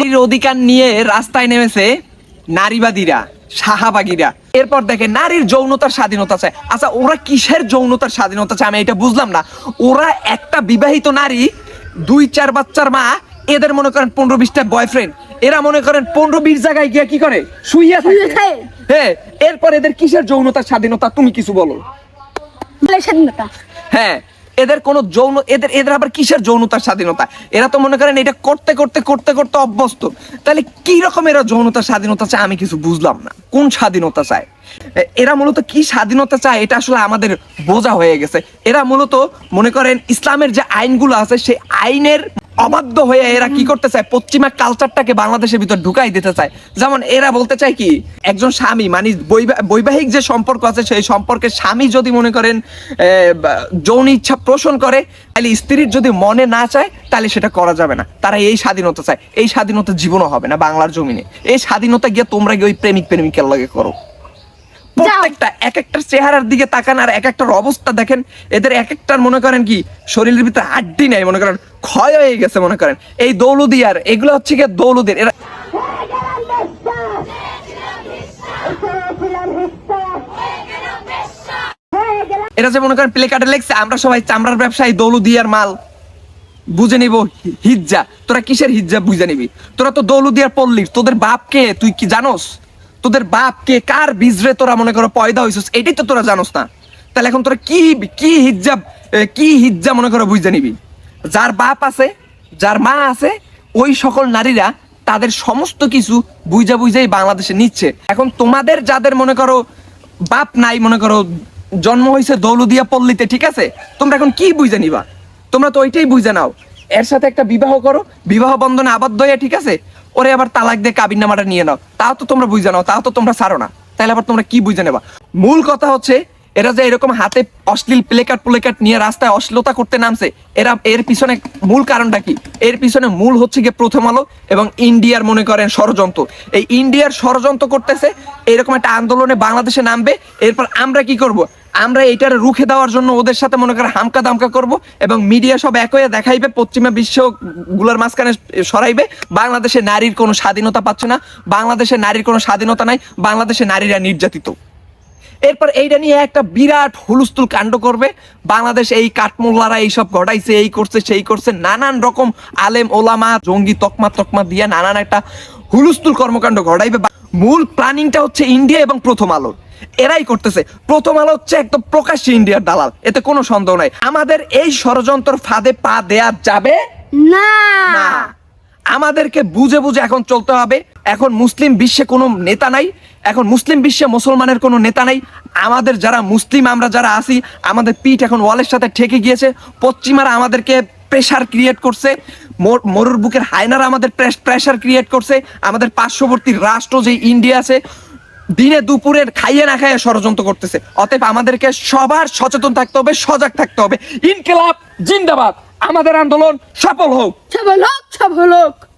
নারীর অধিকার নিয়ে রাস্তায় নেমেছে নারীবাদীরা সাহাবাগীরা এরপর দেখে নারীর যৌনতার স্বাধীনতা চায়। আচ্ছা ওরা কিসের যৌনতার স্বাধীনতা চায়? আমি এটা বুঝলাম না। ওরা একটা বিবাহিত নারী দুই চার বাচ্চার মা এদের মনে করেন পনেরো বিশটা বয়ফ্রেন্ড এরা মনে করেন পনেরো বিশ জায়গায় গিয়ে কি করে? শুইয়া থাকে। হ্যাঁ এরপর এদের কিসের যৌনতার স্বাধীনতা? তুমি কিছু বলো। স্বাধীনতা। হ্যাঁ এদের কোনো যৌন, এদের এদের আবার কিসের যৌনতার স্বাধীনতা? এরা তো মনে করেন এটা করতে করতে করতে করতে অভ্যস্ত। তাহলে কি রকম এরা যৌনতার স্বাধীনতা চায়? আমি কিছু বুঝলাম না। কোন স্বাধীনতা চায়? এরা মূলত কি স্বাধীনতা চায়? এটা আসলে আমাদের বোঝা হয়ে গেছে। এরা মূলত মনে করেন ইসলামের যে আইনগুলো আছে, সেই আইনের অবাধ্য হয়ে এরা কি করতে চায়? পশ্চিমা কালচারটাকে বাংলাদেশের ভিতর ঢুকাই দিতে চায়। যেমন এরা বলতে চায় কি, একজন স্বামী মানে বৈবাহিক যে সম্পর্ক আছে, সেই সম্পর্কে স্বামী যদি মনে করেন যৌন ইচ্ছা পোষণ করে, তাহলে স্ত্রীর যদি মনে না চায়, তাহলে সেটা করা যাবে না। তারা এই স্বাধীনতা চায়। এই স্বাধীনতা জীবনও হবে না বাংলার জমিনে। এই স্বাধীনতা গিয়ে তোমরা গিয়ে ওই প্রেমিক প্রেমিকের লাগে করো। প্রত্যেকটা এক একটা চেহারার দিকে তাকান আর এক একটার অবস্থা দেখেন। এদের এক একটার মনে করেন কি, শরীরের ভিতরে হাড্ডি নাই, মনে করেন ক্ষয় হয়ে গেছে, মনে করেন। এই দৌলুদিয়ার এগুলো হচ্ছে কি দৌলুদের, এরা এরা যে মনে করেন প্লে কার্ডে লেখছে, আমরা সবাই চামড়ার ব্যবসায়ী দৌলুদিয়ার মাল। বুঝে নিব হিজ্জা। তোরা কিসের হিজ্জা বুঝে নিবি? তোরা তো দৌলুদিয়ার পল্লীর, তোদের বাপ কে? তুই কি জানোস? তোদের বাপ কে কার বীজরে তোরা মনে করো পয়দা হইছিস? এটাই তো তোরা জানোস না। তাহলে এখন তোরা কি কি হিজ্জা কি হিজ্জা মনে করো বুঝে নিবি? যার বাপ আছে, যার মা আছে, ওই সকল নারীরা তাদের সমস্ত কিছু বুঝা বুঝাই বাংলাদেশে নিচ্ছে। এখন তোমাদের যাদের মনে করো বাপ নাই, মনে করো জন্ম হয়েছে দৌলুদিয়া পল্লীতে, ঠিক আছে? তোমরা এখন কি বুঝে নিবা? তোমরা তো ওইটাই বুঝে নাও। এর সাথে একটা বিবাহ করো, বিবাহ বন্ধনে আবদ্ধ হয়ে ঠিক আছে? ওরে আবার তালাক দিয়ে কাবিন নামাটা নিয়ে নাও। তাও তো তোমরা বুঝে নাও, তাও তো তোমরা ছাড়ো না। তাহলে আবার তোমরা কি বুঝে নেবা? মূল কথা হচ্ছে, এরা যে এরকম হাতে অশ্লীল প্লেকার্ড প্লেকার্ড নিয়ে রাস্তায় অশ্লীলতা করতে নামছে, এরা এর পিছনে মূল কারণটা কি? এর পিছনে মূল হচ্ছে গিয়ে প্রথম আলো এবং ইন্ডিয়ার মনে করেন ষড়যন্ত্র। এই ইন্ডিয়ার ষড়যন্ত্র করতেছে, এরকম একটা আন্দোলনে বাংলাদেশে নামবে, এরপর আমরা কি করব? আমরা এটার রুখে দেওয়ার জন্য ওদের সাথে মনে করে হামকা দামকা করব এবং মিডিয়া সব এক হয়ে দেখাইবে, পশ্চিমা বিশ্বগুলার মাঝখানে সরাইবে। বাংলাদেশে নারীর কোনো স্বাধীনতা পাচ্ছে না বাংলাদেশে নারীর কোনো স্বাধীনতা নাই বাংলাদেশে নারীরা নির্যাতিত। এরপর এইটা নিয়ে একটা বিরাট হুলুস্থুল কাণ্ড করবে। বাংলাদেশ এই কাঠমোল্লারা এইসব ঘটাইছে, এই করছে, সেই করছে, নানান রকম আলেম, ওলামা, জঙ্গি, তকমা তকমা দিয়ে নানান একটা হুলুস্থুল কর্মকাণ্ড ঘটাইবে। মূল প্ল্যানিংটা হচ্ছে ইন্ডিয়া এবং প্রথম আলো। এরাই করতেছে। প্রথম আলো হচ্ছে একদম প্রকাশ্যে ইন্ডিয়ার দালাল। এতে কোনো সন্দেহ নাই। আমাদের এই ষড়যন্ত্র ফাঁদে পা দেয়া যাবে? না। আমাদেরকে বুঝে বুঝে এখন চলতে হবে। এখন মুসলিম বিশ্বে কোনো নেতা নাই। এখন মুসলিম বিশ্বে মুসলমানের কোনো নেতা নাই। আমাদের যারা মুসলিম আমরা যারা আছি আমাদের পিঠ এখন ওয়ালের সাথে ঠেকে গিয়েছে। পশ্চিমারা আমাদেরকে প্রেশার ক্রিয়েট করছে। মোর- মরুর বুকের হায়নারা আমাদের প্রেশার ক্রিয়েট করছে। আমাদের পার্শ্ববর্তী রাষ্ট্র যে ইন্ডিয়া আছে দিনে দুপুরের খাইয়ে না খাইয়ে ষড়যন্ত্র করতেছে। অতএব আমাদেরকে সবার সচেতন থাকতে হবে, সজাগ থাকতে হবে। ইনকিলাব, জিন্দাবাদ। আমাদের আন্দোলন সফল হোক। সফল হোক, সফল লোক